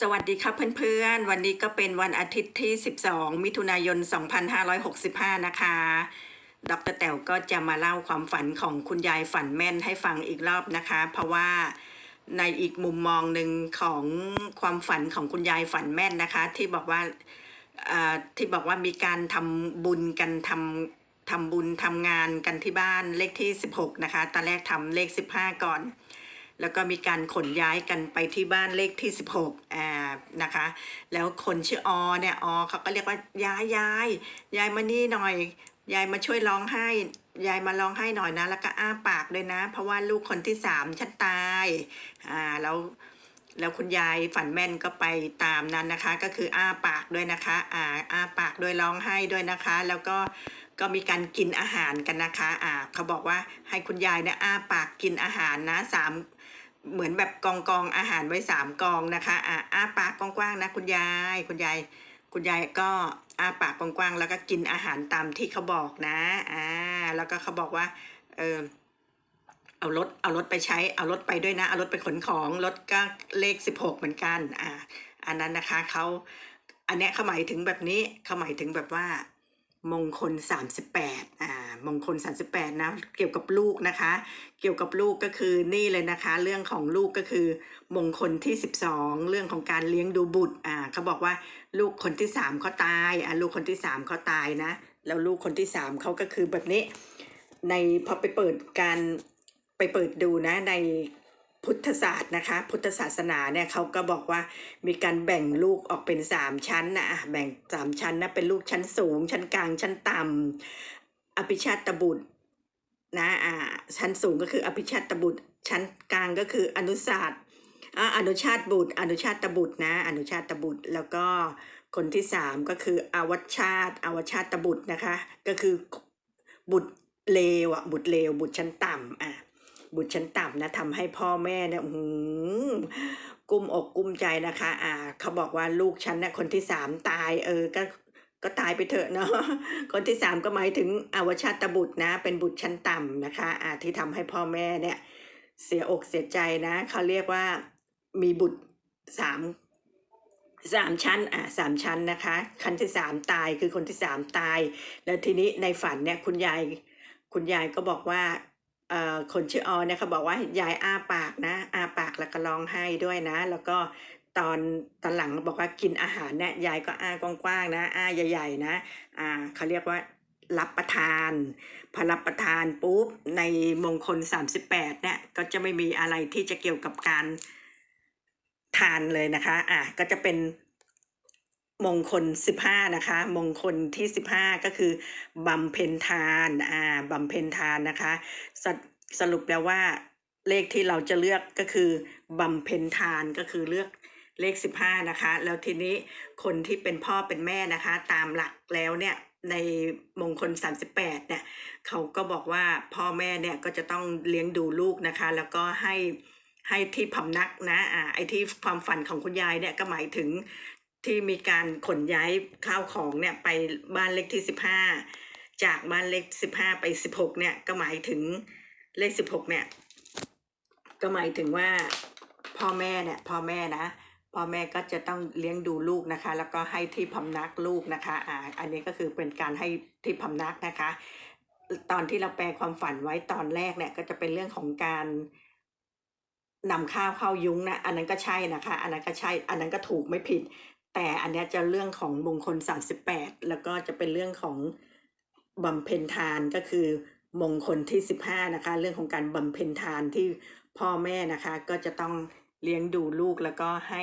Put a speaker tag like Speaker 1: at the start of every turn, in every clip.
Speaker 1: สวัสดีครับเพื่อนๆ วันนี้ก็เป็นวันอาทิตย์ที่ 12 มิถุนายน 2565 นะคะ ดรแต๋วก็จะมาเล่าความฝันของคุณยายฝันแม่นให้ฟังอีกรอบนะคะ เพราะว่าในอีกมุมมองหนึ่งของความฝันของคุณยายฝันแม่นนะคะ ที่บอกว่าที่บอกว่ามีการทำบุญกันทำทำบุญทำงานกันที่บ้านเลขที่ 16 นะคะ ตอนแรกทำเลข 15 ก่อน แล้วก็มีการขนย้ายกันไปที่บ้านเลขที่ 16อ่านะคะ แล้วคนชื่ออเนี่ยอเขาก็เรียกว่ายายยายยายมานี่หน่อยยายมาช่วยร้องไห้ยายมาร้องไห้หน่อยนะ แล้วก็อ้าปากเลยนะ เพราะว่าลูกคนที่สามฉันตายอ่าแล้วแล้วคุณยายฝันแม่นก็ไปตามนั้นนะคะ ก็คืออ้าปากด้วยนะคะอ่าอ้าปากด้วยร้องไห้ด้วยนะคะ แล้วก็ก็มีการกินอาหารกันนะคะอ่าเขาบอกว่าให้คุณยายเนี่ยอ้าปากกินอาหารนะสาม เหมือนแบบกองกองอาหารไว้สามกองนะคะอ่าอ้าปากกว้างๆนะคุณยาย คุณยาย คุณยายก็อ้าปากกว้างๆแล้วก็กินอาหารตามที่เขาบอกนะอ่าแล้วก็เขาบอกว่าเออเอารถเอารถไปใช้เอารถไปด้วยนะเอารถไปขนของรถก็เลขสิบหกเหมือนกันอ่าอันนั้นนะคะเขาอันเนี้ยเขาหมายถึงแบบนี้เขาหมายถึงแบบว่ามงคลสามสิบแปดอ่า มงคลสามสิบแปดนะ เกี่ยวกับลูกนะคะ เกี่ยวกับลูกก็คือนี่เลยนะคะ เรื่องของลูกก็คือ มงคลที่สิบสองเรื่องของการเลี้ยงดูบุตรอ่าเขาบอกว่าลูกคนที่สามเขาตายอ่าลูกคนที่สามเขาตายนะ แล้วลูกคนที่สามเขาก็คือแบบนี้ ในพอไปเปิดการไปเปิดดูนะในพุทธศาสตร์นะคะ พุทธศาสนาเนี่ยเขาก็บอกว่ามีการแบ่งลูกออกเป็นสามชั้นนะอะแบ่งสามชั้นนะเป็นลูกชั้นสูง ชั้นกลางชั้นต่ำ อภิชาตบุตรนะอ่าชั้นสูงก็คืออภิชาตบุตร ชั้นกลางก็คืออนุศาสตร์อ่าอนุชาตบุตร อนุชาตบุตรนะ อนุชาตบุตรแล้วก็คนที่สามก็คืออวัชชาตอวชาตบุตรนะคะ ก็คือบุตรเลวอะบุตรเลว บุตรชั้นต่ำอะบุตรชั้นต่ำนะทำให้พ่อแม่เนี่ยหือกุ้มอกกุ้มใจนะคะ อ่า เขาบอกว่าลูกฉันเนี่ยคนที่สามตาย เออ ก็ ก็ตายไปเถอะเนาะคนที่สามก็หมายถึงอวชาตบุตรนะ เป็นบุตรชั้นต่ำนะคะอาที่ทำให้พ่อแม่เนี่ยเสียอกเสียใจนะ เขาเรียกว่ามีบุตรสามสามชั้นอ่าสามชั้นนะคะขั้นที่สามตายคือคนที่สามตาย แล้วทีนี้ในฝันเนี่ยคุณยายคุณยายก็บอกว่าเอ่อคนชื่อออเนี่ยเขาบอกว่ายายอ้าปากนะ อ้าปากแล้วก็ร้องไห้ด้วยนะ แล้วก็ ตอนตอนหลังบอกว่ากินอาหารเนี่ยยายก็อ้ากว้างๆนะอ้าใหญ่ๆนะอ่าเขาเรียกว่ารับประทาน พอรับประทานปุ๊บในมงคล 38เนี่ยก็จะไม่มีอะไรที่จะเกี่ยวกับการทานเลยนะคะอะก็จะเป็นมงคล 15 นะคะ มงคลที่ 15 ก็คือบำเพ็ญทานอ่าบำเพ็ญทานนะคะสรสรุปแล้วว่าเลขที่เราจะเลือกก็คือบำเพ็ญทานก็คือเลือก เลข 15 นะคะ แล้วทีนี้คนที่เป็นพ่อเป็นแม่นะคะ ตามหลักแล้วเนี่ยในมงคล 38เนี่ยเขาก็บอกว่าพ่อแม่เนี่ยก็จะต้องเลี้ยงดูลูกนะคะ แล้วก็ให้ให้ที่พำนักนะอ่าไอ้ที่ความฝันของคุณยายเนี่ยก็หมายถึงที่มีการขนย้ายข้าวของเนี่ยไปบ้านเลขที่ 15 จากบ้านเลข 15 ไป 16เนี่ยก็หมายถึงเลข 16เนี่ยก็หมายถึงว่าพ่อแม่เนี่ยพ่อแม่นะ พ่อแม่ก็จะต้องเลี้ยงดูลูกนะคะ แล้วก็ให้ที่พำนักลูกนะคะอ่าอันนี้ก็คือเป็นการให้ที่พำนักนะคะ ตอนที่เราแปลความฝันไว้ตอนแรกเนี่ยก็จะเป็นเรื่องของการนำข้าวเข้ายุ้งนะอันนั้นก็ใช่นะคะ อันนั้นก็ใช่ อันนั้นก็ถูกไม่ผิด แต่อันนี้จะเรื่องของมงคล 38 แล้วก็จะเป็นเรื่องของบำเพ็ญทานก็คือมงคลที่ 15 นะคะ เรื่องของการบำเพ็ญทานที่พ่อแม่นะคะก็จะต้อง เลี้ยงดูลูกแล้วก็ให้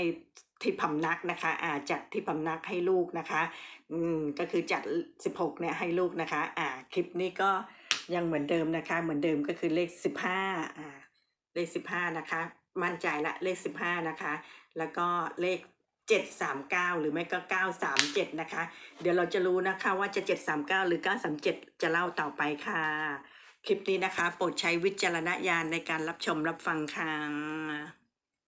Speaker 1: ที่พำนักนะคะอ่าจัดที่พำนักให้ลูกนะคะ อืมก็คือจัด 16เนี่ยให้ลูกนะคะ อ่าคลิปนี้ก็ยังเหมือนเดิมนะคะ เหมือนเดิมก็คือเลข 15อ่าเลข 15 นะคะ มั่นใจละเลข 15 นะคะ แล้วก็เลข 739 หรือไม่ก็ 937 นะคะ เดี๋ยวเราจะรู้นะคะว่าจะ 739 หรือ 937 จะเล่าต่อไปค่ะ คลิปนี้นะคะ โปรดใช้วิจารณญาณในการรับชมรับฟังค่ะ